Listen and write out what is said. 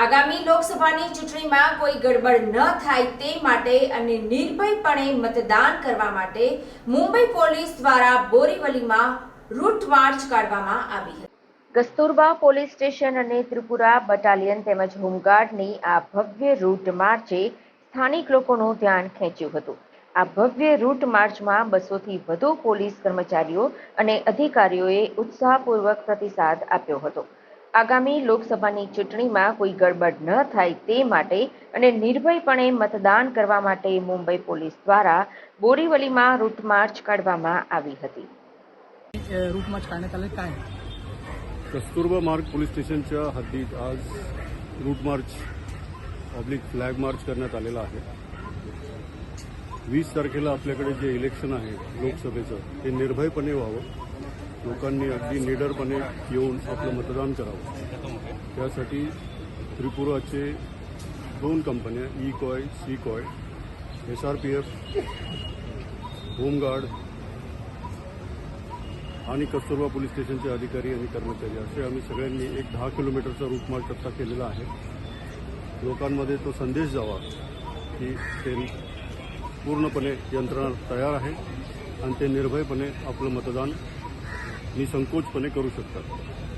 આગામી લોકસભાની ચૂંટણીમાં કોઈ ગડબડ ન થાય તે માટે અને નિર્ભયપણે મતદાન કરવા માટે મુંબઈ પોલીસ દ્વારા બોરીવલીમાં રૂટ માર્ચ કાઢવામાં આવી હતી કસ્તુરબા પોલીસ સ્ટેશન અને ત્રિપુરા બટાલિયન તેમજ હોમગાર્ડની આ ભવ્ય રૂટ માર્ચે સ્થાનિક લોકોનું ધ્યાન ખેંચ્યું હતું આ ભવ્ય રૂટ માર્ચમાં બસોથી વધુ પોલીસ કર્મચારીઓ અને અધિકારીઓએ ઉત્સાહપૂર્વક પ્રતિસાદ આપ્યો હતો આગામી લોકસભાની ચૂંટણીમાં કોઈ ગડબડ ન થાય તે માટે અને નિર્ભયપણે મતદાન કરવા માટે મુંબઈ પોલીસ દ્વારા બોરીવલીમાં રૂટ માર્ચ કાઢવામાં આવી હતી રૂટ માર્ચ काढण्यात आले काय कस्तुरबा मार्ग पोलीस स्टेशनच्या हद्दीत आज route march public flag march करण्यात आलेला आहे वीस तारखेला आपल्याकडे जे इलेक्शन आहे लोकसभेचं ते निर्भयपणे व्हावं लोकांनी अगदी निडरपणे येऊन आपलं मतदान करावं त्यासाठी त्रिपुराचे दोन कंपन्या E coy C coy S R P F home guard आणि कस्तुरबा पोलीस स्टेशनचे अधिकारी आणि कर्मचारी असे आम्ही सगळ्यांनी एक दहा किलोमीटरचा रूटमार्च आत्ता केलेला आहे लोकांमध्ये तो संदेश जावा की ते पूर्णपणे यंत्रणा तयार आहे आणि ते निर्भयपणे आपलं मतदान निसंकोचपणे करू शकतात